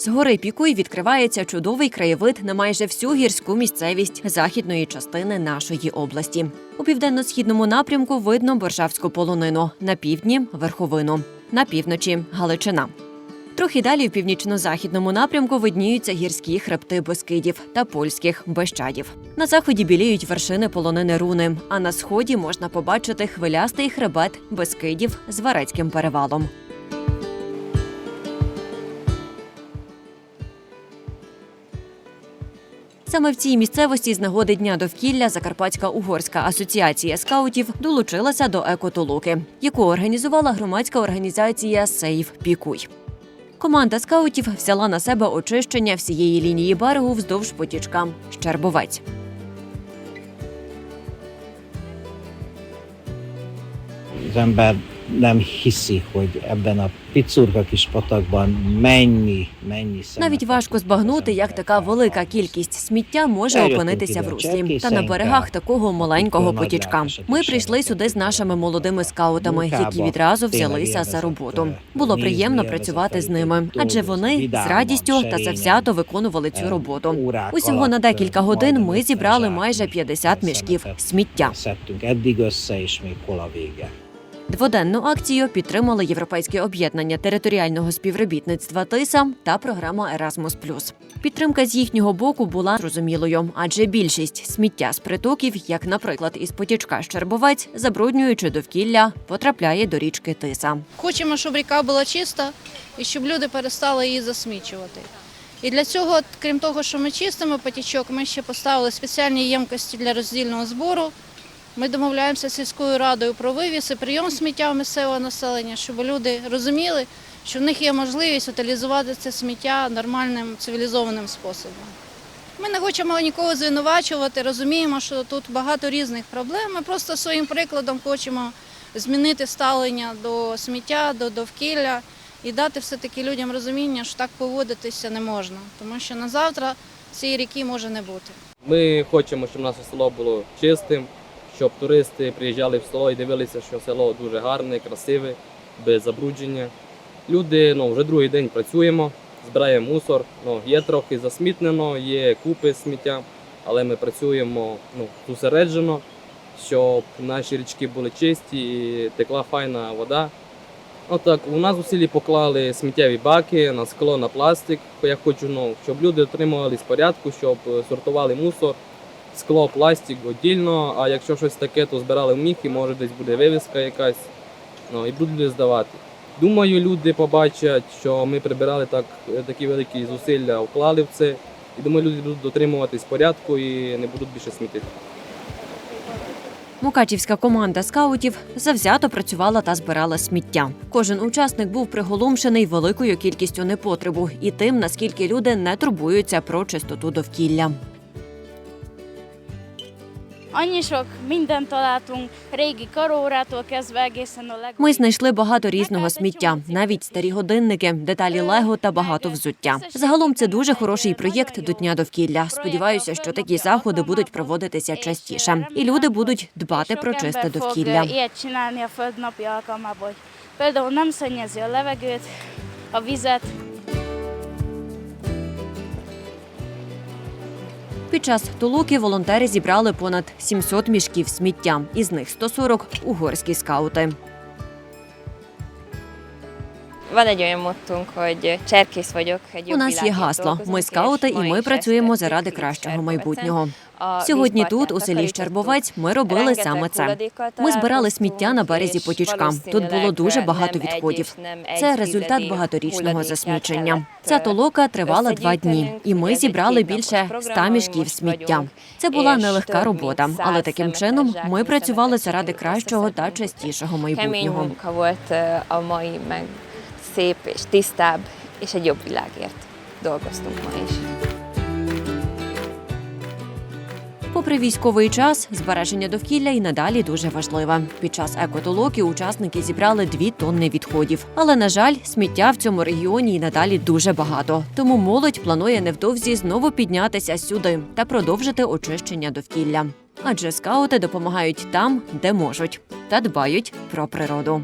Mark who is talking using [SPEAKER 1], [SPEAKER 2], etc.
[SPEAKER 1] З гори Пікуй відкривається чудовий краєвид на майже всю гірську місцевість західної частини нашої області. У південно-східному напрямку видно Боршавську полонину, на півдні верховину, на півночі Галичина. Трохи далі в північно-західному напрямку видніються гірські хребти Бескидів та польських Бещадів. На заході біліють вершини полонини руни, а на сході можна побачити хвилястий хребет Бескидів з Варецьким перевалом. Саме в цій місцевості з нагоди дня довкілля Закарпатська угорська асоціація скаутів долучилася до екотолуки, яку організувала громадська організація Сейв Пікуй. Команда скаутів взяла на себе очищення всієї línii берегу вздовж потічка Щербовець.
[SPEAKER 2] ember nem hiszi, hogy ebben a picurka kis patakban mennyi, mennyi
[SPEAKER 1] Навіть важко збагнути, як така велика кількість сміття може опинитися в руслі та на берегах такого маленького потічка. Ми прийшли сюди з нашими молодими скаутами, які відразу взялися за роботу. Було приємно працювати з ними, адже вони з радістю та завзято виконували цю роботу. Усього на декілька годин ми зібрали майже 50 мішків сміття. Дводенну акцію підтримали Європейське об'єднання територіального співробітництва ТИСА та програма Erasmus+. Підтримка з їхнього боку була зрозумілою, адже більшість сміття з притоків, як, наприклад, із потічка Щербовець, забруднюючи довкілля, потрапляє до річки Тиса.
[SPEAKER 3] Хочемо, щоб ріка була чиста і щоб люди перестали її засмічувати. І для цього, крім того, що ми чистимо потічок, ми ще поставили спеціальні ємкості для роздільного збору. Ми домовляємося з сільською радою про вивіз і прийом сміття у місцевого населення, щоб люди розуміли, що в них є можливість утилізувати це сміття нормальним цивілізованим способом. Ми не хочемо нікого звинувачувати, розуміємо, що тут багато різних проблем. Ми просто своїм прикладом хочемо змінити ставлення до сміття, до довкілля і дати все-таки людям розуміння, що так поводитися не можна, тому що на завтра цієї ріки може не бути.
[SPEAKER 4] Ми хочемо, щоб наше село було чистим, щоб туристи приїжджали в село і дивилися, що село дуже гарне, красиве, без забрудження. Люди ну, вже другий день працюємо, збираємо мусор. Ну, є трохи засмітнено, є купи сміття, але ми працюємо ну, зосереджено, щоб наші річки були чисті і текла файна вода. Отак, у нас у селі поклали сміттєві баки на скло, на пластик. Я хочу, ну, щоб люди дотримувались порядку, щоб е, сортували мусор, скло, пластик віддільно, а якщо щось таке, то збирали в міхи, може десь буде вивіска якась, ну, і будуть здавати. Думаю, люди побачать, що ми прибирали так, е, такі великі зусилля, вклали в це. І думаю, люди будуть дотримуватись порядку і не будуть більше смітити.
[SPEAKER 1] Мукачівська команда скаутів завзято працювала та збирала сміття. Кожен учасник був приголомшений великою кількістю непотребу і тим, наскільки люди не турбуються про чистоту довкілля.
[SPEAKER 5] Annyi sok mindent találtunk, régi karórától kezdve egészen a leg...
[SPEAKER 1] Ми знайшли багато різного сміття, навіть старі годинники, деталі лего та багато взуття. Загалом це дуже хороший проєкт до дня довкілля. Сподіваюся, що такі заходи будуть проводитися частіше, і люди будуть дбати про чисте довкілля.
[SPEAKER 5] például nem szennyezi a levegőt, a vizet,
[SPEAKER 1] Під час толуки волонтери зібрали понад 700 мішків сміття, із них 140 – угорські скаути.
[SPEAKER 6] Van egy olyan mottunk, hogy cserkész vagyok, egy
[SPEAKER 1] У нас є гасло. Ми скаути, і ми працюємо заради кращого майбутнього. Сьогодні тут, у селі Щербовець, ми робили саме це. Ми збирали сміття на березі потічка. Тут було дуже багато відходів. Це результат багаторічного засмічення. Ця толока тривала два дні, і ми зібрали більше
[SPEAKER 6] program,
[SPEAKER 1] 100
[SPEAKER 6] amin
[SPEAKER 1] мішків сміття. Це була нелегка робота, але таким чином ми працювали заради кращого та чистішого майбутнього.
[SPEAKER 6] Szép és tisztább, és egy jobb világért dolgoztunk ma is.
[SPEAKER 1] Попри військовий час, збереження довкілля і надалі дуже важливе. Під час екотолоки учасники зібрали дві тонни відходів. Але на жаль, сміття в цьому регіоні і надалі дуже багато. Тому молодь планує невдовзі знову піднятися сюди та продовжити очищення довкілля. Адже скаути допомагають там, де можуть, та дбають про природу.